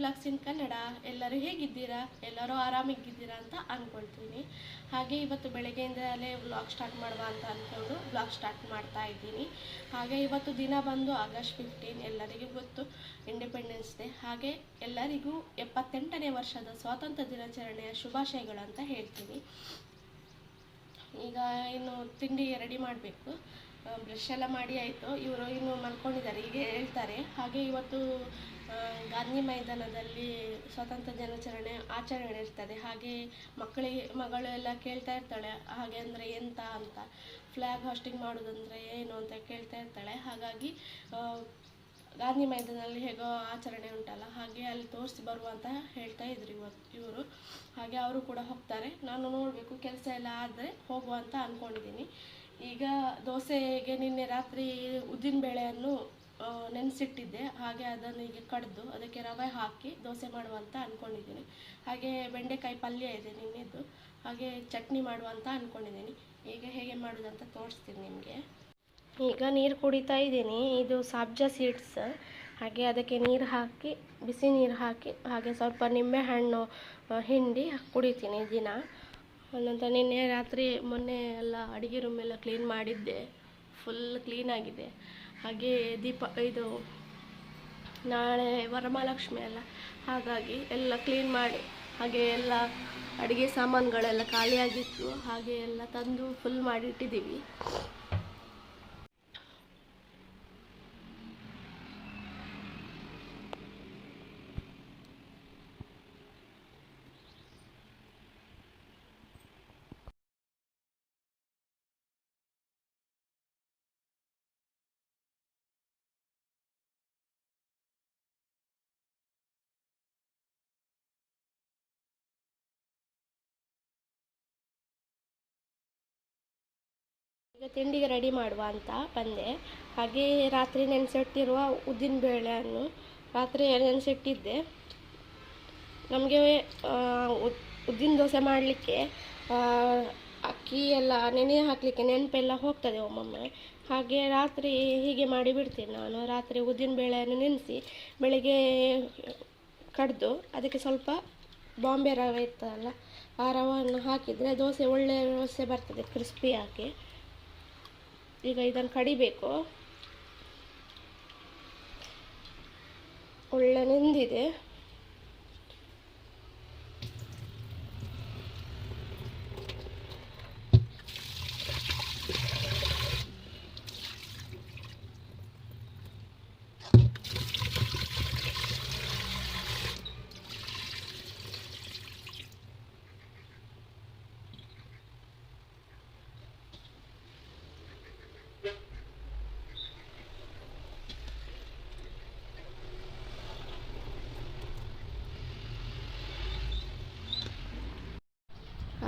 Blogs ಇನ್ ಕನ್ನಡ ಎಲ್ಲರೂ ಹೇಗಿದ್ದೀರಾ? ಎಲ್ಲರೂ ಆರಾಮಾಗಿದ್ದೀರಾ ಅಂತ ಅಂದ್ಕೊಳ್ತೀನಿ ಹಾಗೆ ಇವತ್ತು ಬೆಳಗ್ಗೆಯಿಂದಲೇ ವ್ಲಾಗ್ ಸ್ಟಾರ್ಟ್ ಮಾಡುವ ಅಂತ ಅಂದ್ಕೊಂಡು ವ್ಲಾಗ್ ಸ್ಟಾರ್ಟ್ ಮಾಡ್ತಾ ಇದ್ದೀನಿ. ಹಾಗೆ ಇವತ್ತು ದಿನ ಬಂದು ಆಗಸ್ಟ್ ಫಿಫ್ಟೀನ್ ಎಲ್ಲರಿಗೂ ಗೊತ್ತು ಇಂಡಿಪೆಂಡೆನ್ಸ್ ಡೇ ಹಾಗೆ ಎಲ್ಲರಿಗೂ ಎಪ್ಪತ್ತೆಂಟನೇ ವರ್ಷದ ಸ್ವಾತಂತ್ರ್ಯ ದಿನಾಚರಣೆಯ ಶುಭಾಶಯಗಳು ಅಂತ ಹೇಳ್ತೀನಿ. ಈಗ ಇನ್ನು ತಿಂಡಿ ರೆಡಿ ಮಾಡಬೇಕು. ಬ್ರಷ್ ಎಲ್ಲ ಮಾಡಿ ಆಯಿತು. ಇವರು ಇನ್ನು ಮಲ್ಕೊಂಡಿದ್ದಾರೆ, ಹೀಗೆ ಹೇಳ್ತಾರೆ. ಹಾಗೆ ಇವತ್ತು ಗಾಂಧಿ ಮೈದಾನದಲ್ಲಿ ಸ್ವಾತಂತ್ರ್ಯ ದಿನಾಚರಣೆ ಆಚರಣೆ ಇರ್ತದೆ ಹಾಗೆ ಮಕ್ಕಳಿಗೆ, ಮಗಳು ಎಲ್ಲ ಕೇಳ್ತಾ ಇರ್ತಾಳೆ, ಹಾಗೆ ಅಂದರೆ ಎಂತ ಅಂತ. ಫ್ಲ್ಯಾಗ್ ಹಾಸ್ಟಿಂಗ್ ಮಾಡೋದಂದರೆ ಏನು ಅಂತ ಕೇಳ್ತಾ ಇರ್ತಾಳೆ. ಹಾಗಾಗಿ ಗಾಂಧಿ ಮೈದಾನದಲ್ಲಿ ಹೇಗೋ ಆಚರಣೆ ಉಂಟಲ್ಲ, ಹಾಗೆ ಅಲ್ಲಿ ತೋರಿಸಿ ಬರುವ ಅಂತ ಹೇಳ್ತಾ ಇದ್ರು ಇವತ್ತು ಇವರು. ಹಾಗೆ ಅವರು ಕೂಡ ಹೋಗ್ತಾರೆ. ನಾನು ನೋಡಬೇಕು, ಕೆಲಸ ಎಲ್ಲ ಆದರೆ ಹೋಗುವ ಅಂತ ಅಂದ್ಕೊಂಡಿದ್ದೀನಿ ಈಗ ದೋಸೆಗೆ ನಿನ್ನೆ ರಾತ್ರಿ ಉದ್ದಿನ ಬೇಳೆಯನ್ನು ನೆನೆಸಿಟ್ಟಿದ್ದೆ. ಹಾಗೆ ಅದನ್ನು ಈಗ ಕಡ್ದು ಅದಕ್ಕೆ ರವೆ ಹಾಕಿ ದೋಸೆ ಮಾಡುವ ಅಂತ ಅಂದ್ಕೊಂಡಿದ್ದೀನಿ ಹಾಗೆ ಬೆಂಡೆಕಾಯಿ ಪಲ್ಯ ಇದೆ ನಿನ್ನೆದು ಹಾಗೆ ಚಟ್ನಿ ಮಾಡುವ ಅಂತ ಅಂದ್ಕೊಂಡಿದ್ದೀನಿ ಈಗ ಹೇಗೆ ಮಾಡೋದಂತ ತೋರಿಸ್ತೀನಿ ನಿಮಗೆ. ಈಗ ನೀರು ಕುಡಿತಾ ಇದ್ದೀನಿ. ಇದು ಸಾಬ್ಜಾ ಸೀಡ್ಸ್. ಹಾಗೆ ಅದಕ್ಕೆ ನೀರು ಹಾಕಿ, ಬಿಸಿ ನೀರು ಹಾಕಿ, ಹಾಗೆ ಸ್ವಲ್ಪ ನಿಂಬೆಹಣ್ಣು ಹಿಂಡಿ ಕುಡಿತೀನಿ ದಿನ. ನಂತರ ನಿನ್ನೆ ರಾತ್ರಿ ಮೊನ್ನೆ ಎಲ್ಲ ಅಡುಗೆ ರೂಮ್ ಎಲ್ಲ ಕ್ಲೀನ್ ಮಾಡಿದ್ದೆ. ಫುಲ್ ಕ್ಲೀನಾಗಿದೆ ಹಾಗೆ ದೀಪ, ಇದು ನಾಳೆ ವರಮಹಾಲಕ್ಷ್ಮಿ ಅಲ್ಲ, ಹಾಗಾಗಿ ಎಲ್ಲ ಕ್ಲೀನ್ ಮಾಡಿ, ಹಾಗೆ ಎಲ್ಲ ಅಡುಗೆ ಸಾಮಾನುಗಳೆಲ್ಲ ಖಾಲಿಯಾಗಿತ್ತು, ಹಾಗೆ ಎಲ್ಲ ತಂದು ಫುಲ್ ಮಾಡಿಟ್ಟಿದ್ದೀವಿ ಈಗ ತಿಂಡಿಗೆ ರೆಡಿ ಮಾಡುವ ಅಂತ ಬಂದೆ. ಹಾಗೆ ರಾತ್ರಿ ನೆನೆಸಿಟ್ಟಿರುವ ಉದ್ದಿನ ಬೇಳೆಯನ್ನು ರಾತ್ರಿ ನೆನೆಸಿಟ್ಟಿದ್ದೆ. ನಮಗೆ ಉದ್ದಿನ ದೋಸೆ ಮಾಡಲಿಕ್ಕೆ ಅಕ್ಕಿ ಎಲ್ಲ, ನೆನೆ ಹಾಕಲಿಕ್ಕೆ ನೆನಪೆಲ್ಲ ಹೋಗ್ತದೆ ಒಮ್ಮೊಮ್ಮೆ. ಹಾಗೆ ರಾತ್ರಿ ಹೀಗೆ ಮಾಡಿ ಬಿಡ್ತೀನಿ ನಾನು. ರಾತ್ರಿ ಉದ್ದಿನ ಬೇಳೆಯನ್ನು ನೆನೆಸಿ ಬೆಳಗ್ಗೆ ಕಡಿದು ಅದಕ್ಕೆ ಸ್ವಲ್ಪ ಬಾಂಬೆ ರವೆ ಇರ್ತದಲ್ಲ, ಆ ರವನ್ನು ಹಾಕಿದರೆ ದೋಸೆ ಒಳ್ಳೆಯ ದೋಸೆ ಬರ್ತದೆ, ಕ್ರಿಸ್ಪಿ ಹಾಕಿ ಈಗ ಇದನ್ನು ಕಡಿಬೇಕು. ಒಳ್ಳೆ ನೆಂದಿದೆ.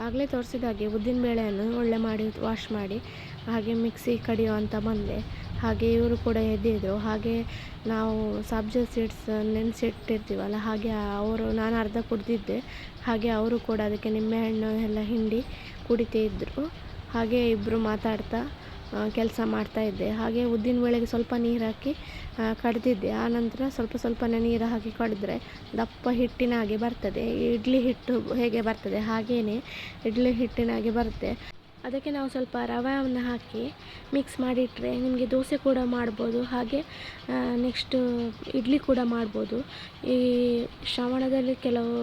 ಆಗಲೇ ತೋರಿಸಿದ ಹಾಗೆ ಉದ್ದಿನ ಬೇಳೆಯನ್ನು ಒಳ್ಳೆ ಮಾಡಿ ವಾಶ್ ಮಾಡಿ ಹಾಗೆ ಮಿಕ್ಸಿ ಕಡಿಯೋ ಅಂತ ಬಂದೆ. ಹಾಗೆ ಇವರು ಕೂಡ ಎದ್ದಿದ್ರು. ಹಾಗೆ ನಾವು ಸಬ್ಜಾ ಸೀಡ್ಸ್ ನೆನೆಸಿಟ್ಟಿರ್ತೀವಲ್ಲ, ಹಾಗೆ ಅವರು ನಾನು ಅರ್ಧ ಕುಡಿದಿದ್ದೆ. ಹಾಗೆ ಅವರು ಕೂಡ ಅದಕ್ಕೆ ನಿಂಬೆಹಣ್ಣು ಎಲ್ಲ ಹಿಂಡಿ ಕುಡಿತಾ ಇದ್ದರು ಹಾಗೆ ಇಬ್ಬರು ಮಾತಾಡ್ತಾ ಕೆಲಸ ಮಾಡ್ತಾಯಿದ್ದೆ ಹಾಗೆ ಉದ್ದಿನ ಬೇಳೆಗೆ ಸ್ವಲ್ಪ ನೀರು ಹಾಕಿ ಆ, ನಂತರ ಸ್ವಲ್ಪ ಸ್ವಲ್ಪನೇ ನೀರು ಹಾಕಿ ಕಡಿದ್ರೆ ದಪ್ಪ ಹಿಟ್ಟಿನ ಹಾಗೆ ಬರ್ತದೆ. ಇಡ್ಲಿ ಹಿಟ್ಟು ಹೇಗೆ ಬರ್ತದೆ? ಹಾಗೇ ಇಡ್ಲಿ ಹಿಟ್ಟಿನ ಹಾಗೆ ಬರುತ್ತೆ. ಅದಕ್ಕೆ ನಾವು ಸ್ವಲ್ಪ ರವೆಯನ್ನು ಹಾಕಿ ಮಿಕ್ಸ್ ಮಾಡಿಟ್ಟರೆ ನಿಮಗೆ ದೋಸೆ ಕೂಡ ಮಾಡ್ಬೋದು. ಹಾಗೆ ನೆಕ್ಸ್ಟು ಇಡ್ಲಿ ಕೂಡ ಮಾಡ್ಬೋದು. ಈ ಶ್ರವಣದಲ್ಲಿ ಕೆಲವು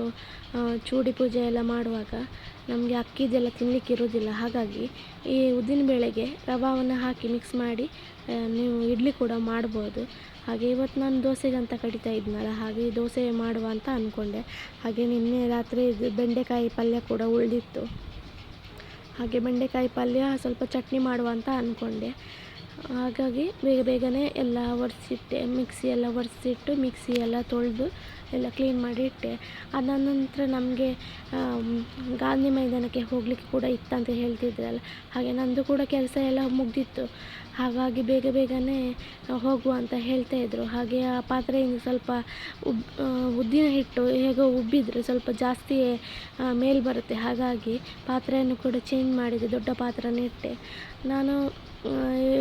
ಚೂಡಿ ಪೂಜೆ ಎಲ್ಲ ಮಾಡುವಾಗ ನಮಗೆ ಅಕ್ಕಿದೆಲ್ಲ ತಿನ್ನಲಿಕ್ಕೆ ಇರೋದಿಲ್ಲ ಹಾಗಾಗಿ ಈ ಉದ್ದಿನ ಬೇಳೆಗೆ ರವಾವನ್ನು ಹಾಕಿ ಮಿಕ್ಸ್ ಮಾಡಿ ನೀವು ಇಡ್ಲಿ ಕೂಡ ಮಾಡ್ಬೋದು. ಹಾಗೆ ಇವತ್ತು ನಾನು ದೋಸೆಗಂತ ಕಡಿತಾ ಇದ್ನಲ್ಲ, ಹಾಗೆ ದೋಸೆ ಮಾಡುವ ಅಂತ ಅಂದ್ಕೊಂಡೆ ಹಾಗೆ ನಿನ್ನೆ ರಾತ್ರಿ ಇದು ಬೆಂಡೆಕಾಯಿ ಪಲ್ಯ ಕೂಡ ಉಳಿದಿತ್ತು. ಹಾಗೆ ಬೆಂಡೆಕಾಯಿ ಪಲ್ಯ ಸ್ವಲ್ಪ ಚಟ್ನಿ ಮಾಡುವ ಅಂತ ಅಂದ್ಕೊಂಡೆ ಹಾಗಾಗಿ ಬೇಗ ಬೇಗನೆ ಎಲ್ಲ ಒರೆಸಿಟ್ಟೆ ಮಿಕ್ಸಿ ಎಲ್ಲ ಒರೆಸಿಟ್ಟು ಮಿಕ್ಸಿ ಎಲ್ಲ ತೊಳೆದು ಎಲ್ಲ ಕ್ಲೀನ್ ಮಾಡಿ ಇಟ್ಟೆ. ಅದಾದ ನಂತರ ನಮಗೆ ಗಾಂಧಿ ಮೈದಾನಕ್ಕೆ ಹೋಗಲಿಕ್ಕೆ ಕೂಡ ಇತ್ತಂತ ಹೇಳ್ತಿದ್ರಲ್ಲ. ಹಾಗೆ ನಂದು ಕೂಡ ಕೆಲಸ ಎಲ್ಲ ಮುಗಿದಿತ್ತು. ಹಾಗಾಗಿ ಬೇಗ ಬೇಗನೆ ಹೋಗುವ ಅಂತ ಹೇಳ್ತಾ ಇದ್ದರು ಹಾಗೆ ಆ ಪಾತ್ರೆಯಿಂದ ಸ್ವಲ್ಪ ಉಬ್ ಉದ್ದಿನ ಹಿಟ್ಟು ಹೇಗೋ ಉಬ್ಬಿದರೆ ಸ್ವಲ್ಪ ಜಾಸ್ತಿ ಮೇಲೆ ಬರುತ್ತೆ. ಹಾಗಾಗಿ ಪಾತ್ರೆಯನ್ನು ಕೂಡ ಚೇಂಜ್ ಮಾಡಿದೆ, ದೊಡ್ಡ ಪಾತ್ರೆಯೇ ಇಟ್ಟೆ. ನಾನು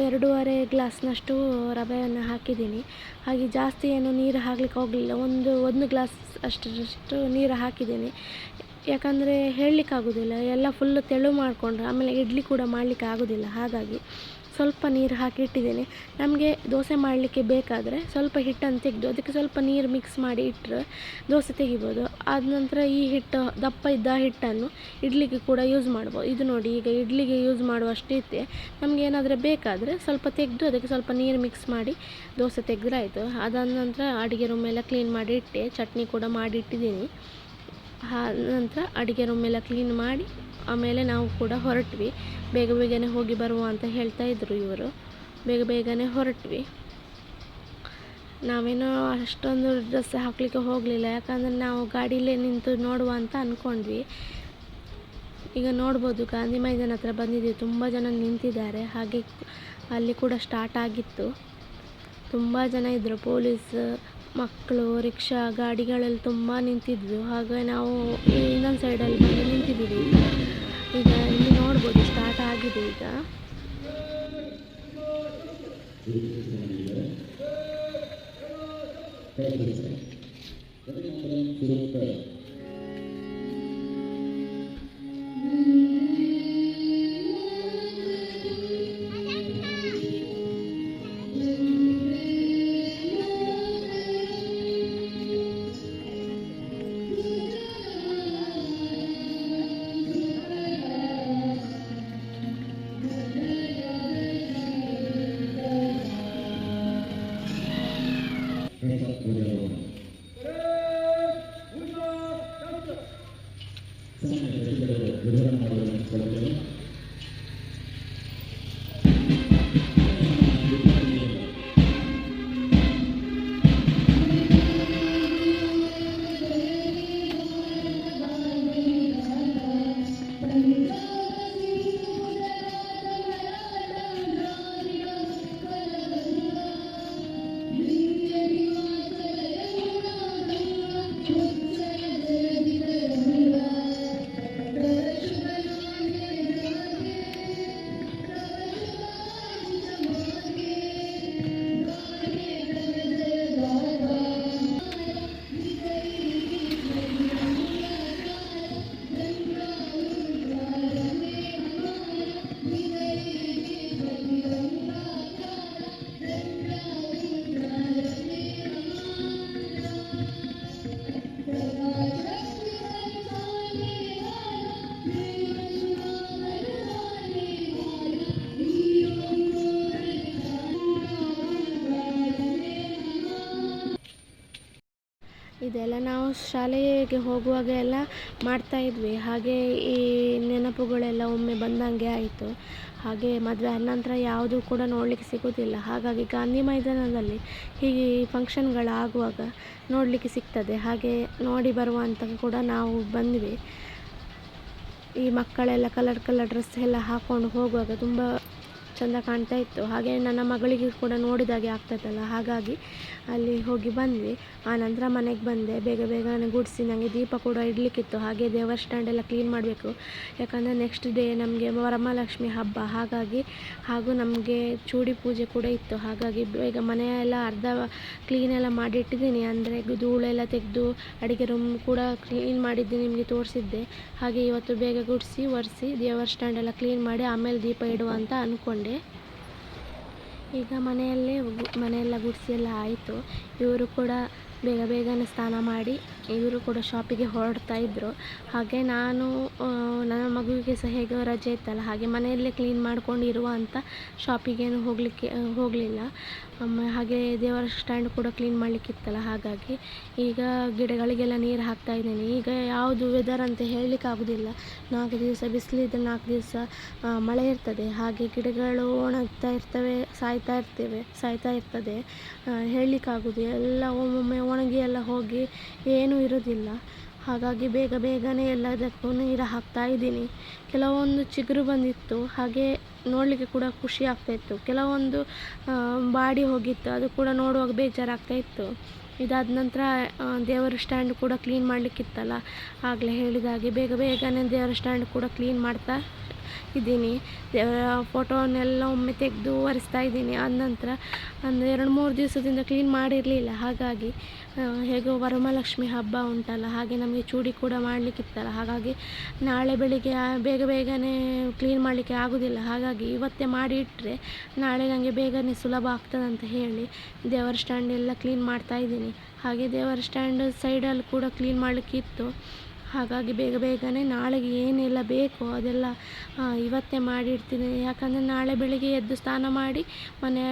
ಎರಡೂವರೆ ಗ್ಲಾಸ್ನಷ್ಟು ರವೆಯನ್ನು ಹಾಕಿದ್ದೀನಿ. ಹಾಗೆ ಜಾಸ್ತಿ ಏನು ನೀರು ಹಾಕ್ಲಿಕ್ಕೆ ಹೋಗಲಿಲ್ಲ. ಒಂದು ಒಂದು ಗ್ಲಾಸ್ ಅಷ್ಟರಷ್ಟು ನೀರು ಹಾಕಿದ್ದೀನಿ. ಯಾಕಂದರೆ ಹೇಳಲಿಕ್ಕಾಗೋದಿಲ್ಲ. ಎಲ್ಲ ಫುಲ್ಲು ತೆಳು ಮಾಡಿಕೊಂಡ್ರೆ ಆಮೇಲೆ ಇಡ್ಲಿ ಕೂಡ ಮಾಡಲಿಕ್ಕೆ ಆಗೋದಿಲ್ಲ. ಹಾಗಾಗಿ ಸ್ವಲ್ಪ ನೀರು ಹಾಕಿ ಇಟ್ಟಿದ್ದೀನಿ ನಮಗೆ ದೋಸೆ ಮಾಡಲಿಕ್ಕೆ ಬೇಕಾದರೆ ಸ್ವಲ್ಪ ಹಿಟ್ಟನ್ನು ತೆಗೆದು, ಅದಕ್ಕೆ ಸ್ವಲ್ಪ ನೀರು ಮಿಕ್ಸ್ ಮಾಡಿ ಇಟ್ಟರೆ ದೋಸೆ ತೆಗಿಬೋದು. ಆದ ನಂತರ ಈ ಹಿಟ್ಟು, ದಪ್ಪ ಇದ್ದ ಹಿಟ್ಟನ್ನು ಇಡ್ಲಿಗೆ ಕೂಡ ಯೂಸ್ ಮಾಡ್ಬೋದು. ಇದು ನೋಡಿ, ಈಗ ಇಡ್ಲಿಗೆ ಯೂಸ್ ಮಾಡುವಷ್ಟಿದೆ ನಮಗೆ ಏನಾದರೂ ಬೇಕಾದರೆ ಸ್ವಲ್ಪ ತೆಗೆದು, ಅದಕ್ಕೆ ಸ್ವಲ್ಪ ನೀರು ಮಿಕ್ಸ್ ಮಾಡಿ ದೋಸೆ ತೆಗೆದ್ರೆ ಆಯಿತು ಅದಾದ ನಂತರ ಅಡುಗೆ ರೂಮ್ ಎಲ್ಲ ಕ್ಲೀನ್ ಮಾಡಿ ಇಟ್ಟೆ. ಚಟ್ನಿ ಕೂಡ ಮಾಡಿ ಇಟ್ಟಿದ್ದೀನಿ. ಆ ನಂತರ ಅಡುಗೆ ರೂಮ್ ಎಲ್ಲ ಕ್ಲೀನ್ ಮಾಡಿ ಆಮೇಲೆ ನಾವು ಕೂಡ ಹೊರಟ್ವಿ. ಬೇಗ ಬೇಗನೆ ಹೋಗಿ ಬರುವ ಅಂತ ಹೇಳ್ತಾ ಇದ್ರು ಇವರು. ಬೇಗ ಬೇಗನೆ ಹೊರಟ್ವಿ. ನಾವೇನೋ ಅಷ್ಟೊಂದು ಡ್ರೆಸ್ ಹಾಕಲಿಕ್ಕೆ ಹೋಗಲಿಲ್ಲ. ಯಾಕಂದರೆ ನಾವು ಗಾಡೀಲೇ ನಿಂತು ನೋಡುವ ಅಂತ ಅಂದ್ಕೊಂಡ್ವಿ ಈಗ ನೋಡ್ಬೋದು, ಗಾಂಧಿ ಮೈದಾನ ಹತ್ರ ಬಂದಿದ್ದೀವಿ. ತುಂಬ ಜನ ನಿಂತಿದ್ದಾರೆ. ಹಾಗೆ ಅಲ್ಲಿ ಕೂಡ ಸ್ಟಾರ್ಟ್ ಆಗಿತ್ತು. ತುಂಬ ಜನ ಇದ್ದರು ಪೊಲೀಸ್, ಮಕ್ಕಳು, ರಿಕ್ಷಾ, ಗಾಡಿಗಳಲ್ಲಿ ತುಂಬ ನಿಂತಿದ್ವು. ಹಾಗೆ ನಾವು ಇನ್ನೊಂದು ಸೈಡಲ್ಲಿ ಬಂದು ನಿಂತಿದ್ದೀವಿ. ಈಗ ಇಲ್ಲಿ ನೋಡ್ಬೋದು ಸ್ಟಾರ್ಟ್ ಆಗಿದೆ ಈಗ. ಇದೆಲ್ಲ ನಾವು ಶಾಲೆಗೆ ಹೋಗುವಾಗ ಎಲ್ಲ ಮಾಡ್ತಾ ಇದ್ವಿ. ಹಾಗೆ ಈ ನೆನಪುಗಳೆಲ್ಲ ಒಮ್ಮೆ ಬಂದಂಗೆ ಆಯಿತು. ಹಾಗೆ ಮದುವೆ ಆದ ನಂತರ ಯಾವುದೂ ಕೂಡ ನೋಡಲಿಕ್ಕೆ ಸಿಗೋದಿಲ್ಲ. ಹಾಗಾಗಿ ಗಾಂಧಿ ಮೈದಾನದಲ್ಲಿ ಹೀಗೆ ಫಂಕ್ಷನ್ಗಳಾಗುವಾಗ ನೋಡಲಿಕ್ಕೆ ಸಿಗ್ತದೆ. ಹಾಗೆ ನೋಡಿ ಬರುವ ಅಂತ ಕೂಡ ನಾವು ಬಂದ್ವಿ. ಈ ಮಕ್ಕಳೆಲ್ಲ ಕಲರ್ ಕಲರ್ ಡ್ರೆಸ್ ಎಲ್ಲ ಹಾಕ್ಕೊಂಡು ಹೋಗುವಾಗ ತುಂಬ ಚೆಂದ ಕಾಣ್ತಾ ಇತ್ತು. ಹಾಗೆ ನನ್ನ ಮಗಳಿಗೆ ಕೂಡ ನೋಡಿದಾಗೆ ಆಗ್ತದಲ್ಲ. ಹಾಗಾಗಿ ಅಲ್ಲಿ ಹೋಗಿ ಬಂದ್ವಿ. ಆ ನಂತರ ಮನೆಗೆ ಬಂದೆ. ಬೇಗ ಬೇಗನೆ ಗುಡಿಸಿ ನನಗೆ ದೀಪ ಕೂಡ ಇಡಲಿಕ್ಕಿತ್ತು. ಹಾಗೆ ದೇವರ ಸ್ಟ್ಯಾಂಡ್ ಎಲ್ಲ ಕ್ಲೀನ್ ಮಾಡಬೇಕು. ಯಾಕಂದರೆ ನೆಕ್ಸ್ಟ್ ಡೇ ನಮಗೆ ವರಮಹಾಲಕ್ಷ್ಮಿ ಹಬ್ಬ. ಹಾಗಾಗಿ ಹಾಗೂ ನಮಗೆ ಚೂಡಿ ಪೂಜೆ ಕೂಡ ಇತ್ತು. ಹಾಗಾಗಿ ಬೇಗ ಮನೆಯೆಲ್ಲ ಅರ್ಧ ಕ್ಲೀನ್ ಎಲ್ಲ ಮಾಡಿ ಇಟ್ಟಿದ್ದೀನಿ ಅಂದರೆ ಧೂಳೆಲ್ಲ ತೆಗೆದು ಅಡುಗೆ ರೂಮ್ ಕೂಡ ಕ್ಲೀನ್ ಮಾಡಿದ್ದು ನಿಮಗೆ ತೋರಿಸಿದ್ದೆ. ಹಾಗೆ ಇವತ್ತು ಬೇಗ ಗುಡಿಸಿ, ಒರೆಸಿ ದೇವರ ಸ್ಟ್ಯಾಂಡ್ ಎಲ್ಲ ಕ್ಲೀನ್ ಮಾಡಿ ಆಮೇಲೆ ದೀಪ ಇಡುವ ಅಂತ ಅಂದ್ಕೊಂಡೆ ಈಗ ಮನೆಯಲ್ಲೇ ಮನೆಯೆಲ್ಲ ಗುಡಿಸಿ ಎಲ್ಲ ಆಯಿತು. ಇವರು ಕೂಡ ಬೇಗ ಬೇಗನೆ ಸ್ನಾನ ಮಾಡಿ ಇವರು ಕೂಡ ಶಾಪಿಗೆ ಹೊರಡ್ತಾ ಇದ್ದರು ಹಾಗೆ ನಾನು ನನ್ನ ಮಗುವಿಗೆ ಸಹ ಹೇಗೆ ರಜೆ ಇತ್ತಲ್ಲ, ಹಾಗೆ ಮನೆಯಲ್ಲೇ ಕ್ಲೀನ್ ಮಾಡ್ಕೊಂಡು ಇರುವ ಅಂತ ಶಾಪಿಗೇನು ಹೋಗಲಿಕ್ಕೆ ಹೋಗಲಿಲ್ಲ. ಹಾಗೆ ದೇವರ ಸ್ಟ್ಯಾಂಡ್ ಕೂಡ ಕ್ಲೀನ್ ಮಾಡಲಿಕ್ಕಿತ್ತಲ್ಲ, ಹಾಗಾಗಿ ಈಗ ಗಿಡಗಳಿಗೆಲ್ಲ ನೀರು ಹಾಕ್ತಾ ಇದ್ದೀನಿ. ಈಗ ಯಾವುದು ವೆದರ್ ಅಂತ ಹೇಳಲಿಕ್ಕೆ ಆಗೋದಿಲ್ಲ ನಾಲ್ಕು ದಿವಸ ಬಿಸಿಲಿದ್ದರೆ ನಾಲ್ಕು ದಿವಸ ಮಳೆ ಇರ್ತದೆ. ಹಾಗೆ ಗಿಡಗಳು ಒಣಗ್ತಾ ಇರ್ತವೆ, ಸಾಯ್ತಾ ಇರ್ತೇವೆ, ಸಾಯ್ತಾ ಇರ್ತದೆ. ಹೇಳಲಿಕ್ಕಾಗೋದು ಎಲ್ಲ ಒಮ್ಮೊಮ್ಮೆ ಒಣಗಿ ಎಲ್ಲ ಹೋಗಿ ಏನೂ ಇರೋದಿಲ್ಲ ಹಾಗಾಗಿ ಬೇಗ ಬೇಗನೆ ಎಲ್ಲದಕ್ಕೂ ನೀರು ಹಾಕ್ತಾ ಇದ್ದೀನಿ. ಕೆಲವೊಂದು ಚಿಗುರು ಬಂದಿತ್ತು. ಹಾಗೆ ನೋಡಲಿಕ್ಕೆ ಕೂಡ ಖುಷಿ ಆಗ್ತಾಯಿತ್ತು ಕೆಲವೊಂದು ಬಾಡಿ ಹೋಗಿತ್ತು. ಅದು ಕೂಡ ನೋಡುವಾಗ ಬೇಜಾರಾಗ್ತಾ ಇತ್ತು. ಇದಾದ ನಂತರ ದೇವರ ಸ್ಟ್ಯಾಂಡ್ ಕೂಡ ಕ್ಲೀನ್ ಮಾಡಲಿಕ್ಕಿತ್ತಲ್ಲ. ಆಗಲೇ ಹೇಳಿದ ಹಾಗೆ ಬೇಗ ಬೇಗನೆ ದೇವರ ಸ್ಟ್ಯಾಂಡ್ ಕೂಡ ಕ್ಲೀನ್ ಮಾಡ್ತಾ ಇದ್ದೀನಿ. ದೇವರ ಫೋಟೋನೆಲ್ಲ ಒಮ್ಮೆ ತೆಗೆದು ಒರೆಸ್ತಾ ಇದ್ದೀನಿ. ಆದ ನಂತರ ಒಂದು ಎರಡು ಮೂರು ದಿವಸದಿಂದ ಕ್ಲೀನ್ ಮಾಡಿರಲಿಲ್ಲ. ಹಾಗಾಗಿ ಹೇಗೋ ವರಮಹಾಲಕ್ಷ್ಮಿ ಹಬ್ಬ ಉಂಟಲ್ಲ, ಹಾಗೆ ನಮಗೆ ಚೂಡಿ ಕೂಡ ಮಾಡಲಿಕ್ಕಿತ್ತಲ್ಲ. ಹಾಗಾಗಿ ನಾಳೆ ಬೆಳಿಗ್ಗೆ ಬೇಗ ಬೇಗನೆ ಕ್ಲೀನ್ ಮಾಡಲಿಕ್ಕೆ ಆಗೋದಿಲ್ಲ. ಹಾಗಾಗಿ ಇವತ್ತೇ ಮಾಡಿ ಇಟ್ಟರೆ ನಾಳೆ ನನಗೆ ಬೇಗನೆ ಸುಲಭ ಆಗ್ತದಂತ ಹೇಳಿ ದೇವರ ಸ್ಟ್ಯಾಂಡ್ ಎಲ್ಲ ಕ್ಲೀನ್ ಮಾಡ್ತಾ ಇದ್ದೀನಿ. ಹಾಗೆ ದೇವರ ಸ್ಟ್ಯಾಂಡ್ ಸೈಡಲ್ಲಿ ಕೂಡ ಕ್ಲೀನ್ ಮಾಡಲಿಕ್ಕಿತ್ತು. ಹಾಗಾಗಿ ಬೇಗ ಬೇಗನೆ ನಾಳೆಗೆ ಏನೆಲ್ಲ ಬೇಕೋ ಅದೆಲ್ಲ ಇವತ್ತೇ ಮಾಡಿಡ್ತೀನಿ. ಯಾಕಂದರೆ ನಾಳೆ ಬೆಳಿಗ್ಗೆ ಎದ್ದು ಸ್ನಾನ ಮಾಡಿ ಮನೆ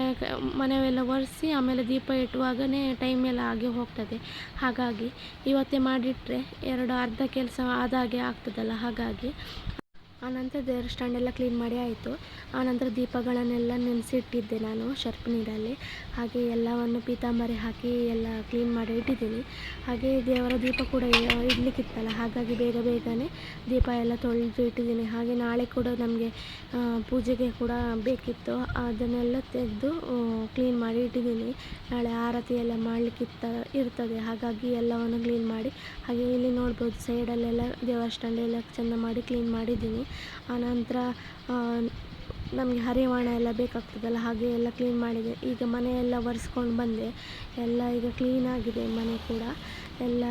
ಮನೆಯೆಲ್ಲ ಒರೆಸಿ ಆಮೇಲೆ ದೀಪ ಇಟ್ಟುವಾಗನೇ ಟೈಮ್ ಎಲ್ಲ ಆಗಿ ಹೋಗ್ತದೆ. ಹಾಗಾಗಿ ಇವತ್ತೇ ಮಾಡಿಟ್ಟರೆ ಎರಡು ಅರ್ಧ ಕೆಲಸ ಆದಾಗೆ ಆಗ್ತದಲ್ಲ. ಹಾಗಾಗಿ ಆನಂತರ ದೇವ್ರ ಸ್ಟ್ಯಾಂಡೆಲ್ಲ ಕ್ಲೀನ್ ಮಾಡಿ ಆಯಿತು. ಆನಂತರ ದೀಪಗಳನ್ನೆಲ್ಲ ನೆನೆಸಿಟ್ಟಿದ್ದೆ ನಾನು ಶರ್ಪ್ ನೀರಲ್ಲಿ. ಹಾಗೆ ಎಲ್ಲವನ್ನು ಪೀತಾಂಬರಿ ಹಾಕಿ ಎಲ್ಲ ಕ್ಲೀನ್ ಮಾಡಿ ಇಟ್ಟಿದ್ದೀನಿ. ಹಾಗೆ ದೇವರ ದೀಪ ಕೂಡ ಇಡ್ಲಿಕ್ಕಿತ್ತಲ್ಲ, ಹಾಗಾಗಿ ಬೇಗ ಬೇಗನೆ ದೀಪ ಎಲ್ಲ ತೊಳೆದು ಇಟ್ಟಿದ್ದೀನಿ. ಹಾಗೆ ನಾಳೆ ಕೂಡ ನಮಗೆ ಪೂಜೆಗೆ ಕೂಡ ಬೇಕಿತ್ತು. ಅದನ್ನೆಲ್ಲ ತೆಗೆದು ಕ್ಲೀನ್ ಮಾಡಿ ಇಟ್ಟಿದ್ದೀನಿ. ನಾಳೆ ಆರತಿ ಎಲ್ಲ ಮಾಡಲಿಕ್ಕಿತ್ತ, ಇರ್ತದೆ. ಹಾಗಾಗಿ ಎಲ್ಲವನ್ನು ಕ್ಲೀನ್ ಮಾಡಿ, ಹಾಗೆ ಇಲ್ಲಿ ನೋಡ್ಬೋದು ಸೈಡಲ್ಲೆಲ್ಲ ದೇವರ ಸ್ಟ್ಯಾಂಡೆಲ್ಲ ಚೆಂದ ಮಾಡಿ ಕ್ಲೀನ್ ಮಾಡಿದ್ದೀನಿ. ಆನಂತರ ನಮಗೆ ಹರಿವಾಣ ಎಲ್ಲ ಬೇಕಾಗ್ತದಲ್ಲ, ಹಾಗೆ ಎಲ್ಲ ಕ್ಲೀನ್ ಮಾಡಿದೆ. ಈಗ ಮನೆಯೆಲ್ಲ ಒರೆಸ್ಕೊಂಡು ಬಂದೆ. ಎಲ್ಲ ಈಗ ಕ್ಲೀನಾಗಿದೆ ಮನೆ ಕೂಡ. ಎಲ್ಲ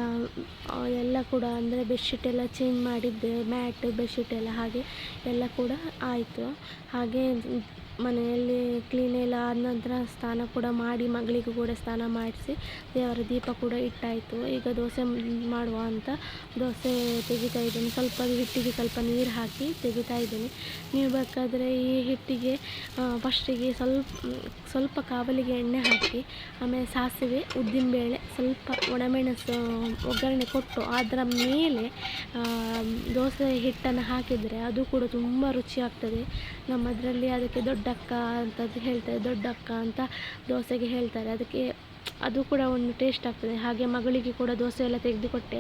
ಎಲ್ಲ ಕೂಡ ಅಂದರೆ ಬೆಡ್ಶೀಟ್ ಎಲ್ಲ ಚೇಂಜ್ ಮಾಡಿದ್ದೆ ಮ್ಯಾಟ್ ಬೆಡ್ಶೀಟ್ ಎಲ್ಲ ಹಾಗೆ ಎಲ್ಲ ಕೂಡ ಆಯಿತು. ಹಾಗೆ ಮನೆಯಲ್ಲಿ ಕ್ಲೀನ್ ಎಲ್ಲ ಆದ ನಂತರ ಸ್ನಾನ ಕೂಡ ಮಾಡಿ, ಮಗಳಿಗೂ ಕೂಡ ಸ್ನಾನ ಮಾಡಿಸಿ ದೇವರ ದೀಪ ಕೂಡ ಇಟ್ಟಾಯಿತು. ಈಗ ದೋಸೆ ಮಾಡುವ ಅಂತ ದೋಸೆ ತೆಗಿತಾ ಇದ್ದೀನಿ. ಸ್ವಲ್ಪ ಹಿಟ್ಟಿಗೆ ಸ್ವಲ್ಪ ನೀರು ಹಾಕಿ ತೆಗಿತಾ ಇದ್ದೀನಿ. ನೀವು ಬೇಕಾದರೆ ಈ ಹಿಟ್ಟಿಗೆ ಫಸ್ಟಿಗೆ ಸ್ವಲ್ಪ ಸ್ವಲ್ಪ ಕಾವಲಿಗೆ ಎಣ್ಣೆ ಹಾಕಿ, ಆಮೇಲೆ ಸಾಸಿವೆ, ಉದ್ದಿನಬೇಳೆ, ಸ್ವಲ್ಪ ಒಣಮೆಣಸು ಒಗ್ಗರಣೆ ಕೊಟ್ಟು ಅದರ ಮೇಲೆ ದೋಸೆ ಹಿಟ್ಟನ್ನು ಹಾಕಿದರೆ ಅದು ಕೂಡ ತುಂಬ ರುಚಿಯಾಗ್ತದೆ. ನಮ್ಮದರಲ್ಲಿ ಅದಕ್ಕೆ ದೊಡ್ಡಕ್ಕ ಅಂತದ್ದು ಹೇಳ್ತಾರೆ, ದೊಡ್ಡಕ್ಕ ಅಂತ ದೋಸೆಗೆ ಹೇಳ್ತಾರೆ. ಅದಕ್ಕೆ ಅದು ಕೂಡ ಒಂದು ಟೇಸ್ಟ್ ಆಗ್ತದೆ. ಹಾಗೆ ಮಗಳಿಗೆ ಕೂಡ ದೋಸೆ ಎಲ್ಲ ತೆಗೆದುಕೊಟ್ಟೆ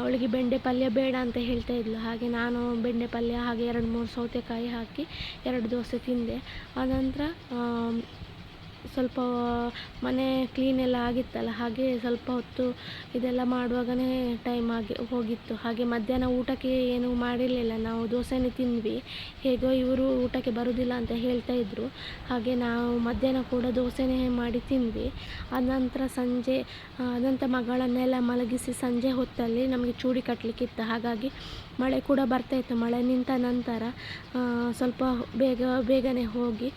ಅವಳಿಗೆ ಬೆಂಡೆ ಪಲ್ಯ ಬೇಡ ಅಂತ ಹೇಳ್ತಾ ಇದ್ಲು. ಹಾಗೆ ನಾನು ಬೆಂಡೆ ಪಲ್ಯ, ಹಾಗೆ ಎರಡು ಮೂರು ಸೌತೆಕಾಯಿ ಹಾಕಿ ಎರಡು ದೋಸೆ ತಿಂದೆ. ಆನಂತರ ಸ್ವಲ್ಪ ಮನೆ ಕ್ಲೀನ್ ಎಲ್ಲ ಆಗಿತ್ತಲ್ಲ, ಹಾಗೆ ಸ್ವಲ್ಪ ಹೊತ್ತು ಇದೆಲ್ಲ ಮಾಡುವಾಗಲೇ ಟೈಮ್ ಆಗಿ ಹೋಗಿತ್ತು. ಹಾಗೆ ಮಧ್ಯಾಹ್ನ ಊಟಕ್ಕೆ ಏನೂ ಮಾಡಿರಲಿಲ್ಲ, ನಾವು ದೋಸೆನೇ ತಿಂದ್ವಿ. ಹೇಗೋ ಇವರು ಊಟಕ್ಕೆ ಬರುವುದಿಲ್ಲ ಅಂತ ಹೇಳ್ತಾ ಇದ್ದರು ಹಾಗೆ ನಾವು ಮಧ್ಯಾಹ್ನ ಕೂಡ ದೋಸೆನೇ ಮಾಡಿ ತಿಂದ್ವಿ. ಆನಂತರ ಸಂಜೆ ಅದಂತ ಮಗಳನ್ನೆಲ್ಲ ಮಲಗಿಸಿ ಸಂಜೆ ಹೊತ್ತಲ್ಲಿ ನಮಗೆ ಚೂಡಿ ಕಟ್ಟಲಿಕ್ಕಿತ್ತು ಹಾಗಾಗಿ ಮಳೆ ಕೂಡ ಬರ್ತಾಯಿತ್ತು, ಮಳೆ ನಿಂತ ನಂತರ ಸ್ವಲ್ಪ ಬೇಗ, ಬೇಗನೆ ಹೋಗಿ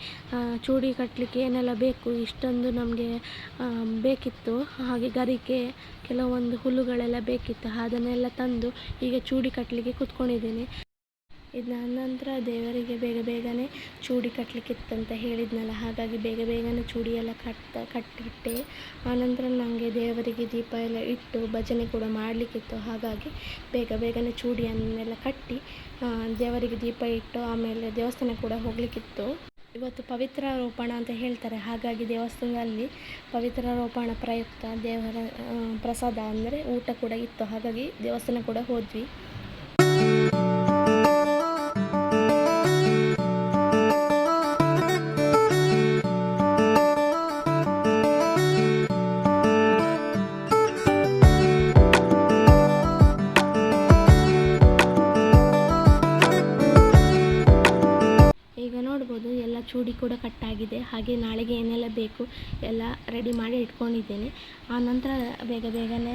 ಚೂಡಿ ಕಟ್ಟಲಿಕ್ಕೆ ಏನೆಲ್ಲ ಬೇಕು ಇಷ್ಟೊಂದು ನಮಗೆ ಬೇಕಿತ್ತು. ಹಾಗೆ ಗರಿಕೆ, ಕೆಲವೊಂದು ಹುಲ್ಲುಗಳೆಲ್ಲ ಬೇಕಿತ್ತು, ಅದನ್ನೆಲ್ಲ ತಂದು ಈಗ ಚೂಡಿ ಕಟ್ಟಲಿಕ್ಕೆ ಕೂತ್ಕೊಂಡಿದ್ದೀನಿ. ಇದಾದ ನಂತರ ದೇವರಿಗೆ ಬೇಗ ಬೇಗನೆ ಚೂಡಿ ಕಟ್ಟಲಿಕ್ಕಿತ್ತಂತ ಹೇಳಿದ್ನಲ್ಲ, ಹಾಗಾಗಿ ಬೇಗ ಬೇಗನೆ ಚೂಡಿ ಎಲ್ಲ ಕಟ್ಟ, ಕಟ್ಟಿಟ್ಟೆ. ಆನಂತರ ನನಗೆ ದೇವರಿಗೆ ದೀಪ ಎಲ್ಲ ಇಟ್ಟು ಭಜನೆ ಕೂಡ ಮಾಡಲಿಕ್ಕಿತ್ತು, ಹಾಗಾಗಿ ಬೇಗ ಬೇಗನೆ ಚೂಡಿಯನ್ನೆಲ್ಲ ಕಟ್ಟಿ ದೇವರಿಗೆ ದೀಪ ಇಟ್ಟು ಆಮೇಲೆ ದೇವಸ್ಥಾನ ಕೂಡ ಹೋಗಲಿಕ್ಕಿತ್ತು. ಇವತ್ತು ಪವಿತ್ರ ರೋಪಣ ಅಂತ ಹೇಳ್ತಾರೆ, ಹಾಗಾಗಿ ದೇವಸ್ಥಾನದಲ್ಲಿ ಪವಿತ್ರ ರೋಪಣ ಪ್ರಯುಕ್ತ ದೇವರ ಪ್ರಸಾದ ಅಂದರೆ ಊಟ ಕೂಡ ಇತ್ತು, ಹಾಗಾಗಿ ದೇವಸ್ಥಾನ ಕೂಡ ಹೋದ್ವಿ. ರೆಡಿ ಆ ನಂತರ ಬೇಗ ಬೇಗನೆ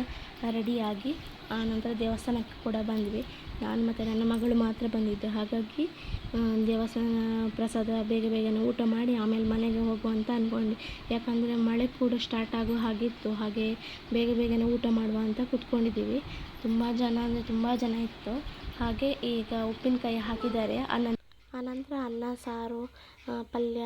ರೆಡಿಯಾಗಿ ಆನಂತರ ದೇವಸ್ಥಾನಕ್ಕೆ ಕೂಡ ಬಂದ್ವಿ. ನಾನು ಮತ್ತು ನನ್ನ ಮಗಳು ಮಾತ್ರ ಬಂದಿದ್ದು. ಹಾಗಾಗಿ ಆ, ದೇವಸ್ಥಾನ ಪ್ರಸಾದ ಬೇಗ ಬೇಗನೆ ಊಟ ಮಾಡಿ ಆಮೇಲೆ ಮನೆಗೆ ಹೋಗುವ ಅಂತ ಅಂದ್ಕೊಂಡೆ ಯಾಕಂದರೆ ಮಳೆ ಕೂಡ ಸ್ಟಾರ್ಟ್ ಆಗೋ ಹಾಗಿತ್ತು. ಹಾಗೆ ಬೇಗ ಬೇಗನೆ ಊಟ ಮಾಡುವ ಅಂತ ಕೂತ್ಕೊಂಡಿದ್ದೀವಿ. ತುಂಬ ಜನ ಅಂದರೆ ತುಂಬ ಜನ ಇತ್ತು. ಹಾಗೆ ಈಗ ಉಪ್ಪಿನಕಾಯಿ ಹಾಕಿದ್ದಾರೆ. ಅನ್ನ ಆನಂತರ ಅನ್ನ, ಸಾರು ಪಲ್ಯ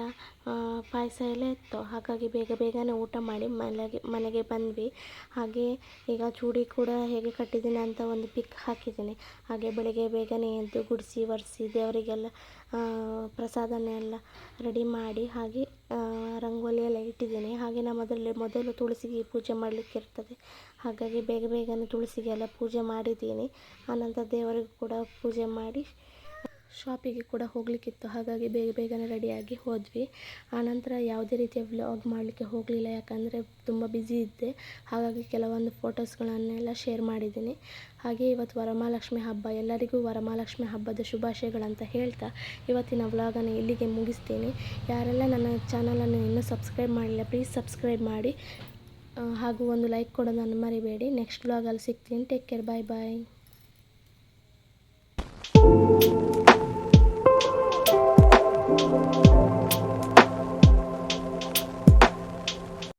ಪಾಯಸ ಎಲ್ಲ ಇತ್ತು. ಹಾಗಾಗಿ ಬೇಗ ಬೇಗನೆ ಊಟ ಮಾಡಿ ಮನೆಗೆ ಮನೆಗೆ ಬಂದ್ವಿ. ಹಾಗೆ ಈಗ ಚೂಡಿ ಕೂಡ ಹೇಗೆ ಕಟ್ಟಿದ್ದೀನಿ ಅಂತ ಒಂದು ಪಿಕ್ ಹಾಕಿದ್ದೀನಿ. ಹಾಗೆ ಬೆಳಗ್ಗೆ ಬೇಗನೆ ಎದ್ದು ಗುಡಿಸಿ, ಒರೆಸಿ, ದೇವರಿಗೆಲ್ಲ ಪ್ರಸಾದನೆಲ್ಲ ರೆಡಿ ಮಾಡಿ ಹಾಗೆ ರಂಗೋಲಿಯೆಲ್ಲ ಇಟ್ಟಿದ್ದೀನಿ. ಹಾಗೆ ನಮ್ಮದರಲ್ಲಿ ಮೊದಲು ತುಳಸಿಗೆ ಪೂಜೆ ಮಾಡಲಿಕ್ಕೆ ಇರ್ತದೆ. ಹಾಗಾಗಿ ಬೇಗ ಬೇಗನೆ ತುಳಸಿಗೆಲ್ಲ ಪೂಜೆ ಮಾಡಿದ್ದೀನಿ. ಆನಂತರ ದೇವರಿಗೂ ಕೂಡ ಪೂಜೆ ಮಾಡಿ ಶಾಪಿಗೆ ಕೂಡ ಹೋಗಲಿಕ್ಕಿತ್ತು. ಹಾಗಾಗಿ ಬೇಗ ಬೇಗನೆ ರೆಡಿಯಾಗಿ ಹೋದ್ವಿ. ಆನಂತರ ಯಾವುದೇ ರೀತಿಯ ವ್ಲಾಗ್ ಮಾಡಲಿಕ್ಕೆ ಹೋಗಲಿಲ್ಲ. ಯಾಕಂದರೆ ತುಂಬ ಬ್ಯುಸಿ ಇದ್ದೆ. ಹಾಗಾಗಿ ಕೆಲವೊಂದು ಫೋಟೋಸ್ಗಳನ್ನೆಲ್ಲ ಶೇರ್ ಮಾಡಿದ್ದೀನಿ. ಹಾಗೆ ಇವತ್ತು ವರಮಹಾಲಕ್ಷ್ಮಿ ಹಬ್ಬ, ಎಲ್ಲರಿಗೂ ವರಮಹಾಲಕ್ಷ್ಮಿ ಹಬ್ಬದ ಶುಭಾಶಯಗಳಂತ ಹೇಳ್ತಾ ಇವತ್ತಿನ ವ್ಲಾಗನ್ನು ಇಲ್ಲಿಗೆ ಮುಗಿಸ್ತೀನಿ. ಯಾರೆಲ್ಲ ನನ್ನ ಚಾನಲನ್ನು ಇನ್ನೂ ಸಬ್ಸ್ಕ್ರೈಬ್ ಮಾಡಿಲ್ಲ ಪ್ಲೀಸ್ ಸಬ್ಸ್ಕ್ರೈಬ್ ಮಾಡಿ. ಹಾಗೂ ಒಂದು ಲೈಕ್ ಕೊಡೋದನ್ನು ಮರಿಬೇಡಿ. ನೆಕ್ಸ್ಟ್ ವ್ಲಾಗಲ್ಲಿ ಸಿಗ್ತೀನಿ. ಟೇಕ್ ಕೇರ್ ಬಾಯ್ ಬಾಯ್